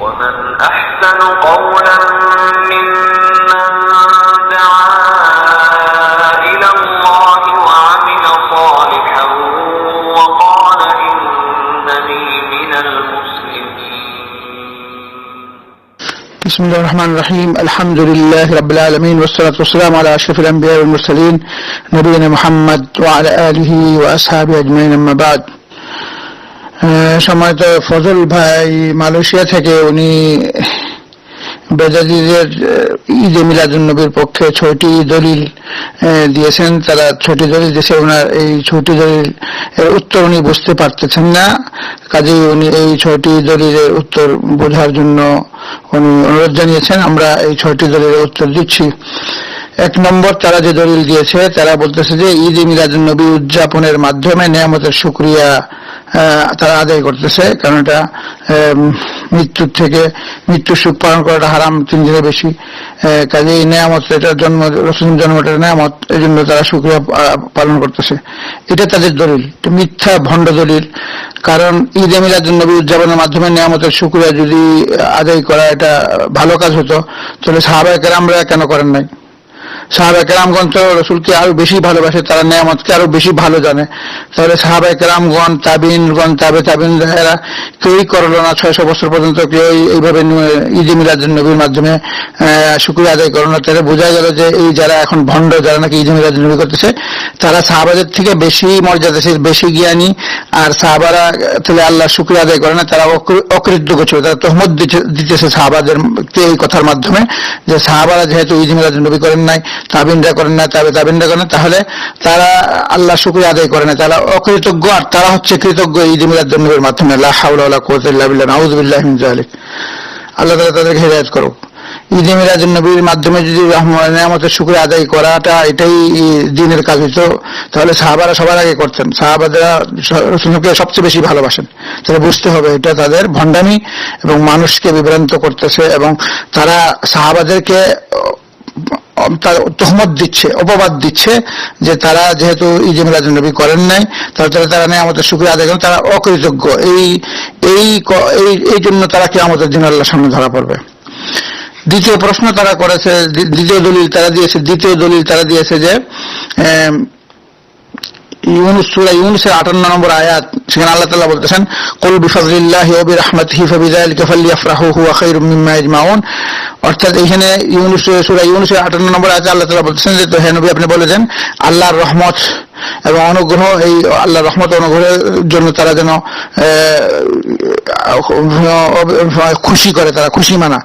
ومن أحسن قولا ممن دعا إلى الله وعمل صالحا وقال إنني من المسلمين. بسم الله الرحمن الرحيم. الحمد لله رب العالمين والصلاة والسلام على أشرف الأنبياء والمرسلين نبينا محمد وعلى آله وأصحابه أجمعين أما بعد. আহ, সম্মানিত ফজল ভাই মালয়েশিয়া থেকে উনি বেজাদিদের ঈদে মিলাদুন্নবীর পক্ষে ছয়টি দলিল দিয়েছেন। তারা ছয়টি দলিল দিয়েছে। ওনার এই ছয়টি দলিল এর উত্তর উনি বুঝতে পারতেছেন না। কাজেই উনি এই ছয়টি দলিলের উত্তর বোঝার জন্য উনি অনুরোধ জানিয়েছেন। আমরা এই ছয়টি দলিলের উত্তর দিচ্ছি। এক নম্বর তারা যে দলিল দিয়েছে তারা বলতেছে যে ঈদ মিলাদুন্নবী উদযাপনের মাধ্যমে নিয়ামতের সুক্রিয়া আহ, তারা আদায় করতেছে, কারণ এটা মৃত্যুর থেকে, মৃত্যুর সুখ পালন করাটা হারাম তিন দিনের বেশি। কাজে এই নেয়ামত, এটা জন্ম রসুন জন্মটা নেয়ামত এই জন্য তারা সুক্রিয়া পালন করতেছে। এটা তাদের দলিল মিথ্যা, ভণ্ড দলিল। কারণ ঈদ এ মিলাদুন্নবী উদযাপনের মাধ্যমে নিয়ামতের শুক্রিয়া যদি আদায় করা, এটা ভালো কাজ হতো, তাহলে সাহাবায়ে কেরামরা কেন করেন নাই? সাহাবা কেরামগণ তো রসুলকে আরও বেশি ভালোবাসে, তারা নেয়ামতকে আরও বেশি ভালো জানে। তাহলে সাহাবা কেরামগণ, তাবিনগণ, তাবে তাবিন এরা কেউই করল না, ছয়শো বছর পর্যন্ত কেউ এইভাবে ঈদ মিলাদ নবীর মাধ্যমে শুক্রিয়া আদায় করল না। তাহলে বোঝা গেল যে এই যারা এখন ভণ্ড, যারা নাকি ঈদ মিলাদ নবী করতেছে, তারা সাহাবাদের থেকে বেশি মর্যাদাশীল বেশি জ্ঞানী। আর সাহাবারা, তাহলে আল্লাহ শুক্রিয়া আদায় করে না, তারা অকৃ- অকৃতজ্ঞ ছিল। তারা তহমত দিতেছে সাহাবাদের এই কথার মাধ্যমে, যে সাহাবারা যেহেতু ঈদ মিলাদ নবী করেন নাই তাবিনরা করেন না, তবে তাবিনরা করেন তাহলে তারা আল্লাহ শুক্রিয়া আদায় করে না। তারা অকৃতজ্ঞ আর তারা হচ্ছে কৃতজ্ঞ ঈদ মিলাদ নবীর মাধ্যমে। লা হাওলা ওয়ালা কুওয়াতা ইল্লা বিল্লাহ, নাউযু বিল্লাহি মিন যালিক। আল্লাহ তাআলা তাদেরকে হেদায়েত করুক। ঈদ মিলাদ নবীর মাধ্যমে যদি নিয়ামতের শুক্রিয়া আদায় করাটা এটাই দিনের কাজ হইতো, তাহলে সাহাবারা সবার আগে করতেন। সাহাবাদেরা রসুলকে সবচেয়ে বেশি ভালোবাসেন। তাহলে বুঝতে হবে এটা তাদের ভণ্ডামি এবং মানুষকে বিভ্রান্ত করতেছে এবং তারা সাহাবাদেরকে তার তহমত দিচ্ছে অপবাদ দিচ্ছে যে তারা যেহেতু ঈদ মিলাদ নবী করেন নাই তাহলে তারা নেই আমাদের শুক্রিয়া আদায় করেন তারা অকৃতজ্ঞ। এই এই এই জন্য তারা কি আমাদের দিন আল্লাহর সামনে ধরা পড়বে। দ্বিতীয় প্রশ্ন তারা করেছে দ্বিতীয় দলিল তারা দিয়েছে দ্বিতীয় দলিল তারা দিয়েছে যে আম, ইউনুস সূরা ইউনুসের 58 নম্বর আয়াত, সেখানে আল্লাহ তাআলা বলতেছেন, কুল বিফাযলিল্লাহি ওয়া বিরহমাতিহি ফাবিযালিকা ফালইফরাহু হুয়া খায়রুম মিম্মা ইয়াজমাউন অর্থাৎ এখানে ইউনুস, সূরা ইউনুসের 58 নম্বর আয়াতে আল্লাহ তাআলা বলতেছেন যে, তো হে নবী, আপনি বলে দেন, আল্লাহর রহমত এবং অনুগ্রহ, এই আল্লাহর রহমত অনুগ্রহের জন্য তারা যেন খুশি করে, তারা খুশি মানা।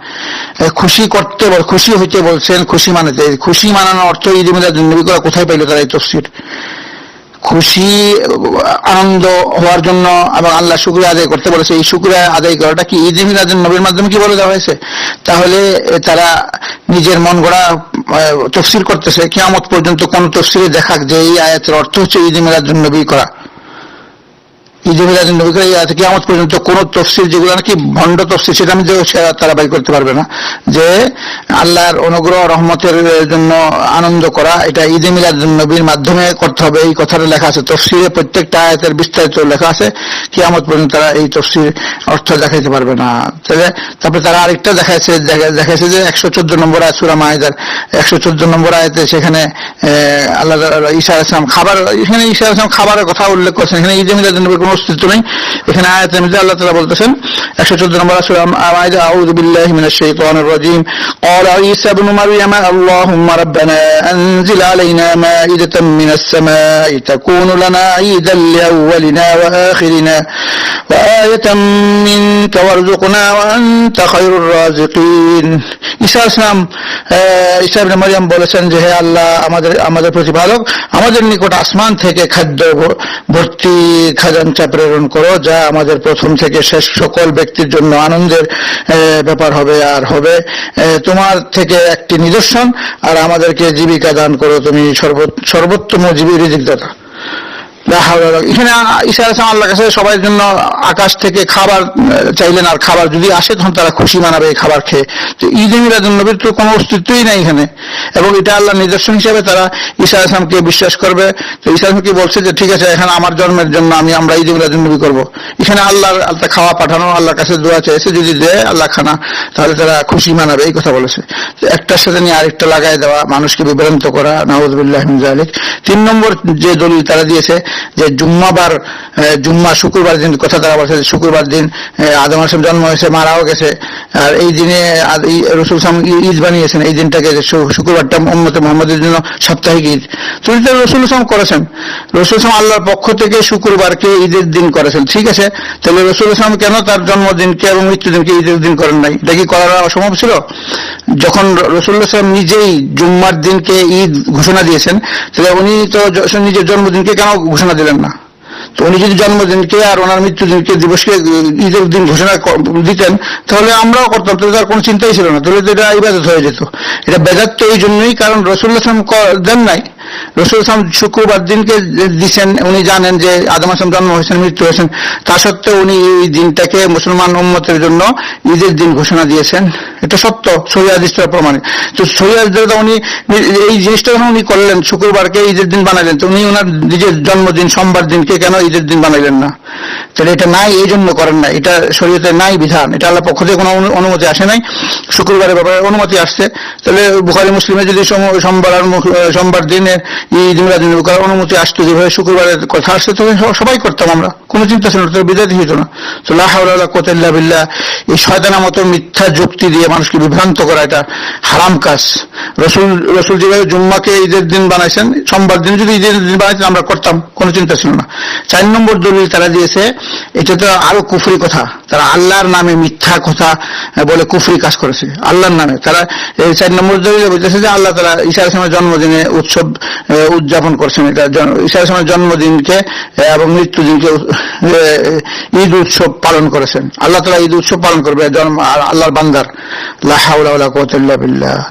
খুশি করতে খুশি হইতে বলছেন, খুশি মানাতে খুশি মানানোর অর্থ ঈদ মিলাদ নবী করা কোথায় পাইল তারা এই তফসির? খুশি, আনন্দ হওয়ার জন্য এবং আল্লাহ শুক্রিয়া আদায় করতে বলেছে। এই শুক্রিয়া আদায় করাটা কি ঈদ মিলাদ নবীর মাধ্যমে কি বলে দেওয়া হয়েছে? তাহলে তারা নিজের মন গড়া তফসিল করতেছে। কেয়ামত পর্যন্ত কোন তফসিলে দেখাক যে এই আয়াতের অর্থ হচ্ছে ঈদ মিলাদ নবী করা। ঈদ মিলাদ নবী করা এই আয়াতে কিয়ামত পর্যন্ত কোন তফসিল যেগুলো নাকি ভণ্ড তফসিল, সেটা আমি তারা বাই করতে পারবে না। যে আল্লাহর অনুগ্রহ, রহমতের জন্য আনন্দ করা, এটা ঈদ মিলাদ নবীর মাধ্যমে করতে হবে। এই কথাটা লেখা আছে। তফসিরে প্রত্যেকটা আয়াতের বিস্তারিত লেখা আছে। কিয়ামত পর্যন্ত তারা এই তফসির অর্থ দেখাইতে পারবে না। তাহলে তারপরে তারা আরেকটা দেখাইছে, দেখা- দেখাইছে যে একশো চোদ্দ নম্বর আয়াত, সুরা মাহিদার একশো চোদ্দ নম্বর আয়তে সেখানে আল্লাহ তাআলা ঈসা আলাইহিস সালাম খাবার, এখানে ঈসা আলাইহিস সালাম খাবারের কথা উল্লেখ করছেন। এখানে ঈদ মিলাদ নবীর কোনো অস্তিত্ব নেই এখানে আয়াতের মধ্যে আল্লাহ তাআলা বলতেছেন একশো চোদ্দ নম্বর সুরা মাহিদা আউযু বিল্লাহি মিনাশ শাইতানির রাজিম قال عيسى ابن مريم اللهم ربنا أنزل علينا مائدة من السماء تكون لنا عيدا لأولنا وآخرنا وآية منك وارزقنا وأنت خير الرازقين ঈসা ইসলাম ঈসা ইবনে মারিয়াম বলেছেন যে, হে আল্লাহ, আমাদের আমাদের প্রতিপালক, আমাদের নিকট আসমান থেকে খাদ্য ভর্তি খাজাঞ্চা প্রেরণ করো, যা আমাদের প্রথম থেকে শেষ সকল ব্যক্তির জন্য আনন্দের ব্যাপার হবে আর হবে তোমার থেকে একটি নিদর্শন, আর আমাদেরকে জীবিকা দান করো, তুমি সর্ব- সর্বোত্তম জীবী রিজিকদাতা। এখানে ঈসা আলাইহিস সালাম আল্লাহর কাছে সবার জন্য আকাশ থেকে খাবার চাইলেন আর খাবার যদি আসে তখন তারা খুশি মানাবে এই খাবার খেয়ে। তো ঈদ নবীর তো কোনো অস্তিত্বই নাই এখানে। এবং এটা আল্লাহ নিদর্শন হিসেবে তারা ঈসা আসলামকে বিশ্বাস করবে। তো ঈসা আসলামকে বলছে যে, ঠিক আছে, এখানে আমার জন্মের জন্য আমি আমরা ঈদ মিলাদুন নবী করব। এখানে আল্লাহর আল্লাহ খাওয়া পাঠানো, আল্লাহর কাছে দোয়া চাইছে যদি দেয় আল্লাহ খানা, তাহলে তারা খুশি মানাবে, এই কথা বলেছে। একটার সাথে নিয়ে আরেকটা লাগাই দেওয়া, মানুষকে বিভ্রান্ত করা মিন জালিক তিন নম্বর যে দলিল তারা দিয়েছে যে জুম্মাবার জুম্মা শুক্রবার দিন, কথা তারা বলছে শুক্রবার দিন আদম আসলাম জন্ম হয়েছে, মারাও গেছে। আর এই দিনে রসুল সাম ঈদ বানিয়েছেন, এই দিনটাকে শুক্রবারটা উম্মতে মোহাম্মদের জন্য সাপ্তাহিক ঈদ। তো এটা রসুল ইসলাম করেছেন। রসুল ইসলাম আল্লাহর পক্ষ থেকে শুক্রবারকে ঈদের দিন করেছেন। ঠিক আছে? তাহলে রসুল ইসলাম কেন তার জন্মদিনকে এবং মৃত্যুদিনকে ঈদের দিন করেন নাই? এটা কি করার অসম্ভব ছিল? যখন রসুল্লাহ সাল্লাম নিজেই জুম্মার দিনকে ঈদ ঘোষণা দিয়েছেন, তাহলে উনি তো নিজের জন্মদিনকে কেন ঘোষণা দিলেন না। তো উনি যদি জন্মদিনকে আর ওনার মৃত্যুদিনকে দিবসকে ঈদের দিন ঘোষণা দিতেন, তাহলে আমরাও করতাম, তাহলে তার কোনো চিন্তাই ছিল না, তাহলে তো এটা ইবাদত হয়ে যেত। এটা বেদাত তো এই জন্যই, কারণ রসুল্লাহ আসলাম দেন নাই। রসুল আসলাম শুক্রবার দিনকে দিচ্ছেন উনি জানেন যে আদম আসলাম জন্ম হয়েছেন, মৃত্যু হয়েছেন। তা সত্ত্বেও উনি এই দিনটাকে মুসলমান উম্মতের জন্য ঈদের দিন ঘোষণা দিয়েছেন। এটা সত্য সহিদের প্রমাণে তো সহিদের উনি এই জিনিসটা যখন উনি করলেন, শুক্রবারকে ঈদের দিন বানালেন, তো উনি ওনার নিজের জন্মদিন, সোমবার দিনকে কেন ঈদের দিন বানাইলেন না। তাহলে এটা নাই, এই জন্য করেন না এটা শরীয়তে নাই বিধান। এটা আল্লাহ পক্ষ থেকে কোনো অনুমতি আসে নাই। শুক্রবারের ব্যাপারে অনুমতি আসছে। তাহলে বুখারি, মুসলিমে যদি সোমবার সোমবার দিনে ঈদ মিলাদ করার অনুমতি আসতো, যেভাবে শুক্রবারের কথা আসছে তো সবাই করতাম আমরা। কোনো চিন্তা ছিল না বিদায় হইতো না। তো লাহাউল্লাহ কোতাল্লা বিল্লাহ, এই শয়তানের মতো মিথ্যা যুক্তি দিয়ে মানুষকে বিভ্রান্ত করা এটা হারাম কাজ। রসুল রসুল যেভাবে জুম্মাকে ঈদের দিন বানাইছেন, সোমবার দিন যদি ঈদের দিন বানাইতেন, আমরা করতাম। কোনো চিন্তা ছিল না। চার নম্বর দলিল তারা দিয়েছে, এটা তো আরও কুফরি কথা। তারা আল্লাহর নামে মিথ্যা কথা বলে কুফরি কাজ করেছে, আল্লাহর নামে। তারা এই চার নম্বর দলিলে বলতেছে যে আল্লাহ তারা ঈশা আলাইহিস জন্মদিনে উৎসব উদযাপন করছেন। এটা জন- ঈশা আলাইহিস জন্মদিনকে এবং মৃত্যুদিনকে ঈদ উৎসব পালন করেছেন। আল্লাহ তালা ঈদ উৎসব পালন করবে জন্ম আল্লাহর বান্দার। লা হাওলা ওয়ালা বিল্লাহ।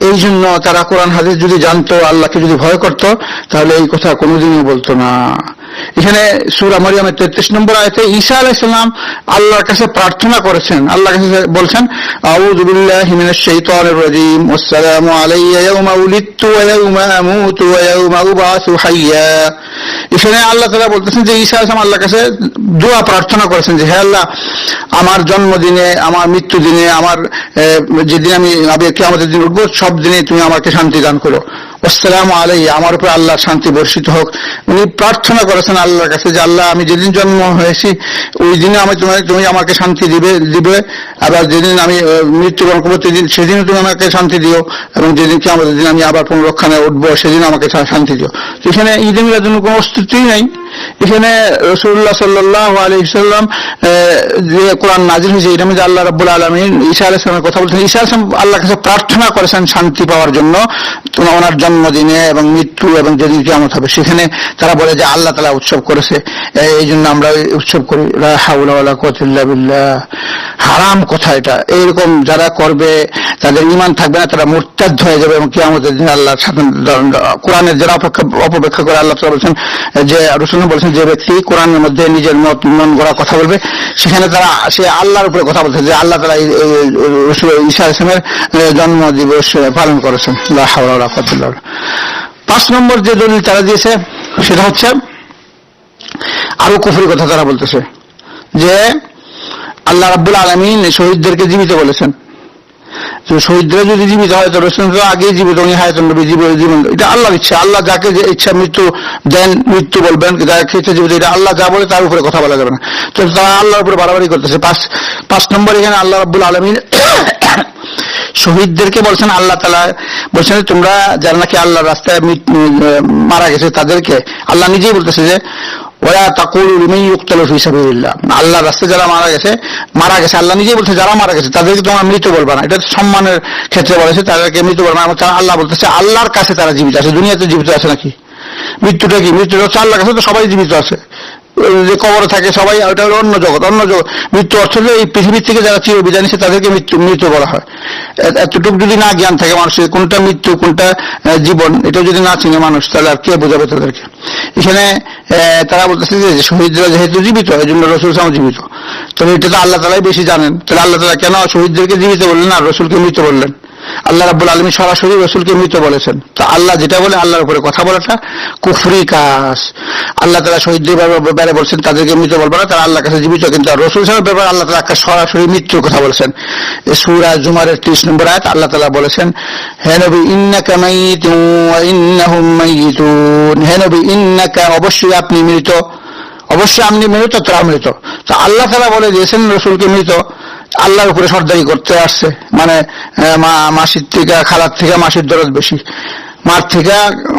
এই জন্য তারা কোরআন হাদিস যদি জানতো, আল্লাহকে যদি ভয় করত, তাহলে এই কথা কোনোদিনই বলতো না। এখানে সুরা মরিয়ামের তেত্রিশ নম্বর আয়তে ঈসা আলাইসাল্লাম আল্লাহর কাছে প্রার্থনা করেছেন। আল্লাহর কাছে বলছেন রাজীম। আলাইয়া উবাসু হাইয়া। এখানে আল্লাহ বলতেছেন যে কাছে দোয়া প্রার্থনা করেছেন যে আল্লাহ, আমার জন্মদিনে, আমার মৃত্যু দিনে আমার যেদিন আমি আমি কিয়ামতের দিন উঠবো সব দিনে তুমি আমাকে শান্তি দান করো। আসসালামু আলাই আমার উপর আল্লাহ শান্তি বর্ষিত হোক। উনি প্রার্থনা করেছেন আল্লাহর কাছে যে, আল্লাহ, আমি যেদিন জন্ম হয়েছি, ওই দিনে আমি তোমার তুমি আমাকে শান্তি দিবে দিবে। আবার যেদিন আমি মৃত্যুবরণ করব, সেদিন, সেদিনও তুমি আমাকে শান্তি দিও। এবং যেদিন কি আমাদের দিন আমি আবার পুনরক্ষণে উঠবো সেদিন আমাকে শান্তি দিও। তো এখানে ঈদ জন্য কোনো অস্তিত্বই নাই। এখানে রসুল্লাহ সাল্লাহ আলী সাল্লাম যে কোরআন নাজির হয়েছে, এটা মধ্যে আল্লাহ রাব্বুল আলমিন ঈসা আলাইসলামের কথা বলছেন। ঈসা আলাইসলাম আল্লাহর কাছে প্রার্থনা করেছেন শান্তি পাওয়ার জন্য তোমার ওনার জন্মদিনে এবং মৃত্যু এবং যেদিন কেমন হবে, সেখানে তারা বলে যে আল্লাহ তালা উৎসব করেছে। এই জন্য আমরা উৎসব করি। লা হাওলা ওয়ালা কুওয়াতা ইল্লা বিল্লাহ। হারাম কথা এটা। এইরকম যারা করবে, তাদের ইমান থাকবে না, তারা মোরতাদ হয়ে যাবে এবং কিয়ামতের দিন আল্লাহর সাথে কোরআনের যারা অপেক্ষা অপব্যাখ্যা করে আল্লাহ বলছেন যে, রসুল বলছেন যে ব্যক্তি কোরআনের মধ্যে নিজের মত মন গড়া কথা বলবে, সেখানে তারা, সে আল্লাহর উপরে কথা বলছে যে আল্লাহ তারা ঈসা ইসলামের জন্ম দিবস পালন করেছেন। পাঁচ নম্বর যে দলিল তারা দিয়েছে, সেটা হচ্ছে আরও কুফরি কথা তারা বলতেছে। যে আল্লাহ রাব্বুল আলমিন শহীদদেরকে জীবিত বলেছেন। শহীদরা যদি জীবিত হয়, তো জীবিত, উনি হায়াতুন নবী জীবন এটা ইচ্ছা। আল্লাহ যাকে যে ইচ্ছা মৃত্যু দেন, মৃত্যু বলবেন, যাকে ইচ্ছা জীবিত, এটা আল্লাহ যা বলে তার উপরে কথা বলা যাবে না। তো তারা আল্লাহর উপরে বাড়াবাড়ি করতেছে। পাঁচ পাঁচ নম্বর এখানে আল্লাহ রাব্বুল আলমিন শহীদদেরকে বলছেন, আল্লাহ তালা বলছেন, তোমরা যারা নাকি আল্লাহ রাস্তায় মারা গেছে তাদেরকে, আল্লাহ নিজেই বলতেছে যে ওরা তাকুল রুমি ইউক্তাল ফি সাবিলিল্লাহ। আল্লাহ রাস্তায় যারা মারা গেছে মারা গেছে, আল্লাহ নিজেই বলছে, যারা মারা গেছে, তাদেরকে তোমরা মৃত বলবা না। এটা সম্মানের ক্ষেত্রে বলেছে তাদেরকে মৃত বলবা না। তারা আল্লাহ বলতেছে, আল্লাহর কাছে তারা জীবিত আছে। দুনিয়াতে জীবিত আছে নাকি? মৃত্যুটা কি? মৃত্যুটা হচ্ছে আল্লাহর কাছে, তো সবাই জীবিত আছে। যে কবরে থাকে সবাই, ওটা অন্য জগৎ অন্য জগৎ। মৃত্যু অর্থ হলো এই পৃথিবীর থেকে যারা চির বিদায় তাদেরকে মৃত্যু মৃত্যু বলা হয়। এতটুকু যদি না জ্ঞান থাকে মানুষের কোনটা মৃত্যু, কোনটা জীবন এটা যদি না চিনে মানুষ, তাহলে আর কে বোঝাবে তাদেরকে? এখানে তারা বলতেছে যে শহীদরা যেহেতু জীবিত এই জন্য রসুল সাম জীবিত। তবে এটা তো আল্লাহ তালাই বেশি জানেন। তাহলে আল্লাহ তালা কেন শহীদদেরকে জীবিত বললেন আর রসুলকে মৃত বললেন? আল্লাহ রাব্বুল আলমী সরাসরি রসুলকে মৃত বলেছেন। তো আল্লাহ যেটা বলে আল্লাহর উপরে কথা বলাটা কুফরি কাজ। আল্লাহ তারা শহীদদের ব্যাপারে- বলছেন, তাদেরকে মৃত বলবে না, তারা আল্লাহর কাছে জীবিত, কিন্তু রসুল সাহেবের ব্যাপারে আল্লাহ তালা সরাসরি মৃত্যুর কথা বলেছেন। সূরা জুমারের ত্রিশ নম্বর আয়াত আল্লাহ তালা বলেছেন, হে নবী, ইন্নাকা মাইয়িতুন হে নবী, ইন্নাকা অবশ্যই আপনি মৃত। অবশ্যই আপনি মৃত তারা মৃত। তো আল্লাহ তালা বলে দিয়েছেন রসুলকে মৃত। আল্লাহর উপরে সর্দারি করতে আসছে। মানে মাসির থেকে খালার থেকে মাসির দরদ বেশি। মার থেকে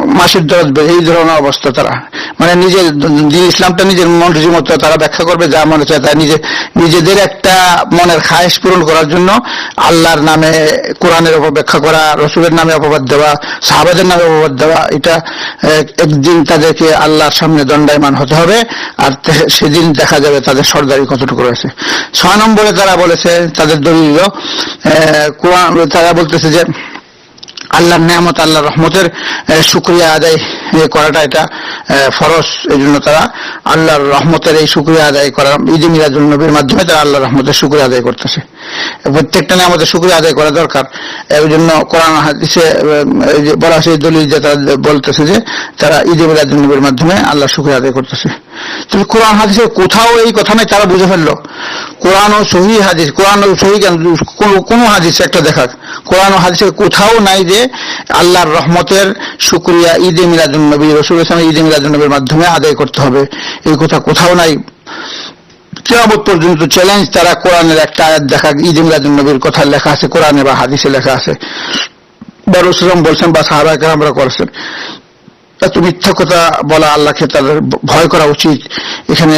মাসির দরদ এই ধরনের অবস্থা তারা। মানে নিজের দিন ইসলামটা নিজের মর্জি মতো তারা ব্যাখ্যা করবে যা মনে চায় তারা নিজে নিজেদের একটা মনের খায়েশ পূরণ করার জন্য আল্লাহর নামে কোরআনের অপব্যাখ্যা করা রসুলের নামে অপবাদ দেওয়া সাহাবাদের নামে অপবাদ দেওয়া এটা একদিন তাদেরকে আল্লাহর সামনে দণ্ডায়মান হতে হবে আর সেদিন দেখা যাবে তাদের সর্দারি কতটুকু রয়েছে। ছয় নম্বরে তারা বলেছে তাদের আহ, কোরআন তারা বলতেছে যে আল্লাহর নিয়ামত, আল্লাহর রহমতের শুক্রিয়া আদায় করাটা এটা ফরজ। এই জন্য তারা আল্লাহর রহমতের এই শুক্রিয়া আদায় করা, ঈদ মিরাজুল নবীর মাধ্যমে তারা আল্লাহর রহমতের শুক্রিয়া আদায় করতেছে। প্রত্যেকটা নিয়ামতের শুক্রিয়া আদায় করা দরকার। এই জন্য কোরআন হাদিসে বলা সেই দলিল যে তারা বলতেছে যে তারা ঈদ মিরাজুল নবীর মাধ্যমে আল্লাহর শুক্রিয়া আদায় করতেছে। তবে কোরআন হাদিসে কোথাও এই কথা নাই, তারা বুঝে ফেলল। কোরআন ও সহি হাদিস, কোরআন ও সহি কেন হাদিস একটা দেখাক। কোরআন ও হাদিসের কোথাও নাই যে আল্লাহর রহমতের শুক্রিয়া ঈদে মিলাদুল নবী রসুল ইসলাম ঈদে মিলাদুল নবীর মাধ্যমে আদায় করতে হবে। এই কথা কোথাও নাই। কেয়ামত পর্যন্ত চ্যালেঞ্জ তারা কোরআনের একটা আয়াত দেখা ঈদ মিলাদুল নবীর কথা লেখা আছে, কোরআনে বা হাদিসে লেখা আছে। বা রসুলাম বলছেন বা সাহাবাহিক আমরা করেছেন। এত মিথ্যা কথা বলা আল্লাহকে তাদের ভয় করা উচিত। এখানে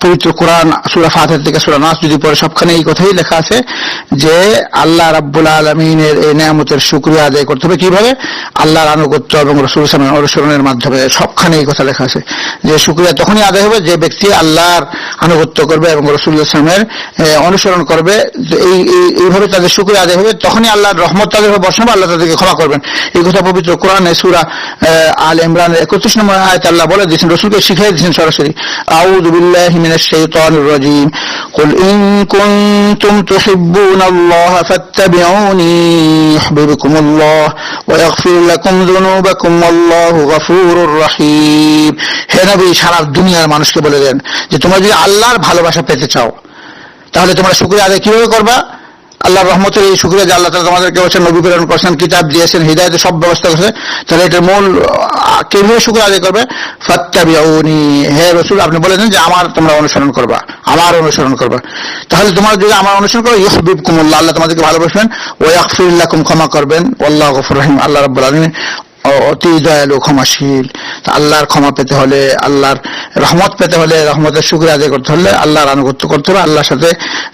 পবিত্র কোরআন সুরা ফাতের থেকে সুরা নাস যদি পরে সবখানে এই কথাই লেখা আছে যে আল্লাহ রাব্বুল আলমিনের এই নিয়ামতের শুক্রিয়া আদায় করতে হবে। কীভাবে? আল্লাহর আনুগত্য এবং রসুল ইসলামের অনুসরণের মাধ্যমে সবখানে এই কথা লেখা আছে। যে শুক্রিয়া তখনই আদায় হবে যে ব্যক্তি আল্লাহর আনুগত্য করবে এবং রসুল ইসলামের অনুসরণ করবে। এই এই- এইভাবে তাদের শুক্রিয়া আদায় হবে। তখনই আল্লাহর রহমত তাদের বর্ষণ হবে, আল্লাহ তাদেরকে ক্ষমা করবেন। এই কথা পবিত্র কোরআনে সুরা আল ইমরানের একত্রিশ নম্বর আয়াত আল্লাহ বলে দিয়েছেন রসুলকে শিখিয়ে দিয়েছেন সরাসরি আউযু বিল্লাহি মিনাশ শাইতানির রাজিম قل إن كنتم تحبون الله فاتبعوني يحببكم الله ويغفر لكم ذنوبكم والله غفور رحيم হে নবী সারা দুনিয়ার মানুষকে বলে দেন যে তোমরা যদি আল্লাহর ভালোবাসা পেতে চাও তাহলে তোমরা শুক্রিয়া আদায় কিভাবে করবা আল্লাহর রহমতের এই শুক্রিয়া যে আল্লাহ তালা তোমাদেরকে বলছেন, নবী প্রেরণ করছেন, কিতাব দিয়েছেন হৃদায়তের সব ব্যবস্থা করেছে তাহলে এটার মূল কেভাবে শুক্রিয়া আদায় করবে? ফাত্তাবিউনি। হে রসুল, আপনি বলেছেন যে আমার তোমরা অনুসরণ করবা, আমার অনুসরণ করবা। তাহলে তোমরা যদি আমার অনুসরণ করো ইহবিব কুমুল্লাহ আল্লাহ তোমাদেরকে ভালোবাসবেন ওয়াকফিল্লাহ ক্ষমা করবেন। আল্লাহ গফর রহিম, আল্লাহ রব্বুল আলামিন। অতি দয়ালু, ক্ষমাশীল। আল্লাহর ক্ষমা পেতে হলে, আল্লাহর রহমত পেতে হলে, রহমতের শুক্রিয়া আদায় করতে হলে আল্লাহর আনুগত্য করতে হবে, আল্লাহর সাথে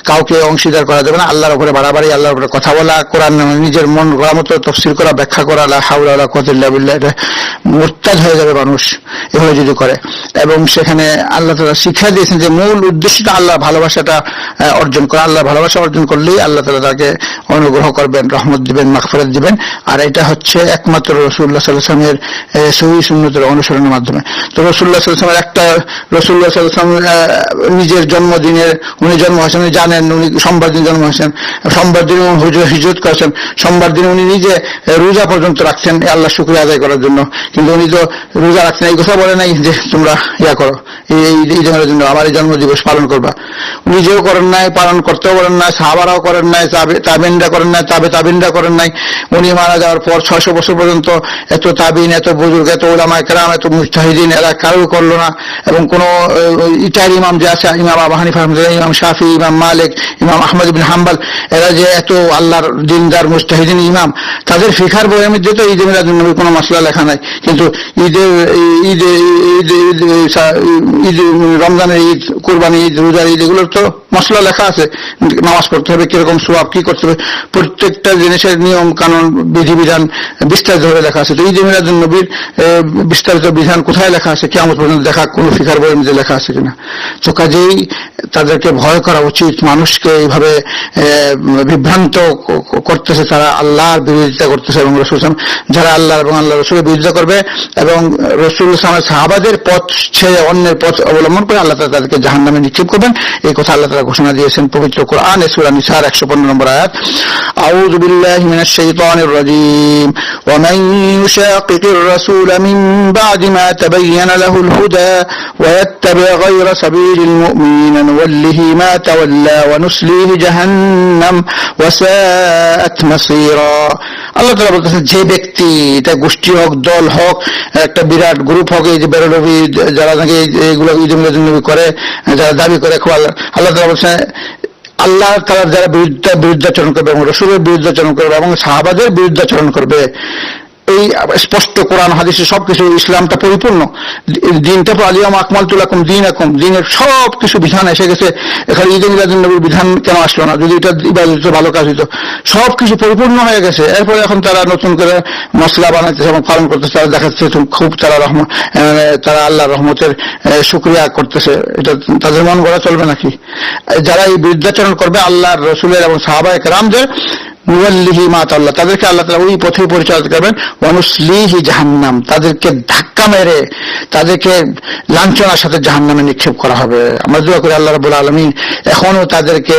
কাউকে অংশীদার করা যাবে না, আল্লাহর উপরে বাড়াবাড়ি, আল্লাহর উপরে কথা বলা, কোরআন নিজের মন গড়া মতো তফসিল করা, ব্যাখ্যা করা আল্লাহ হাউলা কতিল্লা বিল্লাহ, এটা মোরতাদ হয়ে যাবে মানুষ এভাবে যদি করে। এবং সেখানে আল্লাহ তালা শিক্ষা দিয়েছেন যে মূল উদ্দেশ্যটা আল্লাহর ভালোবাসাটা অর্জন করা। আল্লাহর ভালোবাসা অর্জন করলেই আল্লাহ তালা তাকে অনুগ্রহ করবেন, রহমত দিবেন, মাগফিরাত দিবেন। আর এটা হচ্ছে একমাত্র রসুল্লাহ সাল্লামের সহি সুন্নতের অনুসরণের মাধ্যমে। তো রসুল্লাহ সাল্লামের একটা রসুল্লাহ সাল্লাম নিজের জন্মদিনের, উনি জন্ম হয়েছেন জানেন, উনি সোমবার দিন জন্ম হয়েছেন, সোমবার দিন হিজরত করেছেন, সোমবার দিন উনি নিজে রোজা পর্যন্ত রাখছেন আল্লাহ শুক্রিয়া আদায় করার জন্য। কিন্তু উনি তো রোজা রাখছেন এই কথা বলে নাই যে তোমরা ইয়া করো, এই এই জন্য আমার এই জন্মদিবস পালন করবা। নিজেও করেন নাই, পালন করতেও পারেন নাই, সাহাবারাও করেন নাই, তাবে- তাবিনরা করেন নাই, তাবে তাবিনরা করেন নাই। উনি মারা যাওয়ার পর ছয়শো বছর পর্যন্ত এত তাবিন এত বুজুর্গ এত ওলামায় কেরাম এত মুস্তাহিদিন এরা কারও করল না? এবং কোন ইটার ইমাম যে আছে ইমাম আবু হানিফা রহমতুল্লাহ, ইমাম শাফি ইমাম মালিক ইমাম আহমদ বিন হাম্বাল এরা যে এত আল্লাহর দিনদার মুস্তাহিদিন ইমাম তাদের ফিখার বইয়ের মধ্যে তো ঈদ মিলাদুল নবীর কোনো মশলা লেখা নাই। কিন্তু ঈদের ঈদ ঈদ ঈদ রমজানের ঈদ কোরবানি ঈদ রোজার ঈদ এগুলোর তো মশলা লেখা আছে। নামাজ পড়তে হবে কীরকম সোয়াব কি করতে হবে? প্রত্যেকটা জিনিসের নিয়ম কানুন বিধিবিধান বিস্তারিত ভাবে লেখা আছে। ঈদ মিলাদ নবীর বিস্তারিত বিধান কোথায় লেখা আছে? কেমন পর্যন্ত দেখা কোন ফিকার বই মধ্যে লেখা আছে কিনা? তো কাজেই তাদেরকে ভয় করা উচিত। মানুষকে এইভাবে বিভ্রান্ত করতেছে তারা আল্লাহর বিরোধিতা করতেছে এবং রসুল ইসলাম যারা আল্লাহ এবং আল্লাহ রসুলের বিরোধিতা করবে এবং রসুল ইসলামের সাহাবাদের পথ ছেড়ে অন্যের পথ অবলম্বন করে আল্লাহ তালা তাদেরকে জাহান নামে নিক্ষেপ করবেন। এই কথা আল্লাহ তালা ঘোষণা দিয়েছেন পবিত্র কোরআন এসুরা নিসার একশো পনেরো নম্বর আয়াত। আউজ বিল্লাহ মিনাশ শাইতানির রাজিম। ওয়া মান يشاقق الرسول من بعد ما تبين له الهدى ويتبع غير سبيل المؤمنين نوله ما تولى ونسليه جهنم وساءت مصيرا আল্লাহ তালা বলতেছে যে ব্যক্তি এটা গোষ্ঠী হোক দল হোক একটা বিরাট গ্রুপ হোক এই যে বেরোলবি যারা নাকি এই- এইগুলো ঈদ মিলাদুন্নবী করে যারা দাবি করে খুব আল্লাহ আল্লাহ তালা বলছেন আল্লাহ তালার যারা বিরুদ্ধে বিরুদ্ধাচরণ করবে এবং রসুলের বিরুদ্ধাচরণ করবে এবং সাহাবাদের বিরুদ্ধাচরণ করবে এই স্পষ্ট কোরআন, হাদিসে সবকিছু ইসলামটা পরিপূর্ণ। দিনটা তো আলিয়াম আকমাল তুলাকুম দিন একম দিনের সব কিছু বিধান এসে গেছে। এখানে ঈদ নবীর বিধান কেন আসলো না? যদি এটা ইবাদত ভালো কাজ হইতো। সব কিছু পরিপূর্ণ হয়ে গেছে। এরপরে এখন তারা নতুন করে মশলা বানাইতেছে এবং পালন করতেছে। তারা দেখাচ্ছে খুব তারা রহম তারা আল্লাহ রহমতের শুক্রিয়া করতেছে। এটা তাদের মন গড়া চলবে নাকি? যারা এই বিরুদ্ধাচরণ করবে আল্লাহর রসুলের এবং সাহাবা একরামদের নুয়াল্লিহি মাত আল্লাহ তাদেরকে আল্লাহ তালা ওই পথে পরিচালিত করবেন। অনুসলিহি জাহান্নাম, তাদেরকে ধাক্কা মেরে, তাদেরকে লাঞ্ছনার সাথে জাহান্নামে নিক্ষেপ করা হবে। আমরা দোয়া করি আল্লাহ রাবুল আলমিন এখনও তাদেরকে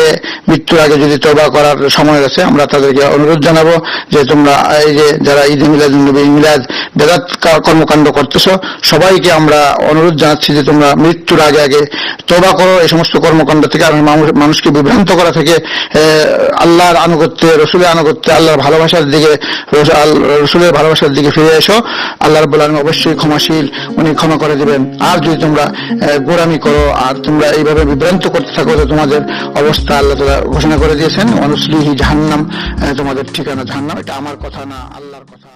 মৃত্যুর আগে যদি তবা করার সময় আছে, আমরা তাদেরকে অনুরোধ জানাব যে তোমরা এই যে যারা ঈদ মিলাদ নবী মিলাদ, বেদাত কর্মকাণ্ড করতেছ, সবাইকে আমরা অনুরোধ জানাচ্ছি যে তোমরা মৃত্যুর আগে আগে তোবা করো। এই সমস্ত কর্মকাণ্ড থেকে আর মানুষকে বিভ্রান্ত করা থেকে আল্লাহর আনুগত্যে রসুলের আনুগত্য, আল্লাহর ভালোবাসার দিকে রসুলের ভালোবাসার দিকে ফিরে এসো। আল্লাহ বলে আলম অবশ্যই ক্ষমাশীল, উনি ক্ষমা করে দিবেন। আর যদি তোমরা গোড়ামি করো, আর তোমরা এইভাবে বিভ্রান্ত করতে থাকো তো তোমাদের অবস্থা আল্লাহ তালা ঘোষণা করে দিয়েছেন অনুসলিহি জাহান্নাম তোমাদের ঠিকানা জাহান্নাম, এটা আমার কথা না, আল্লাহর কথা।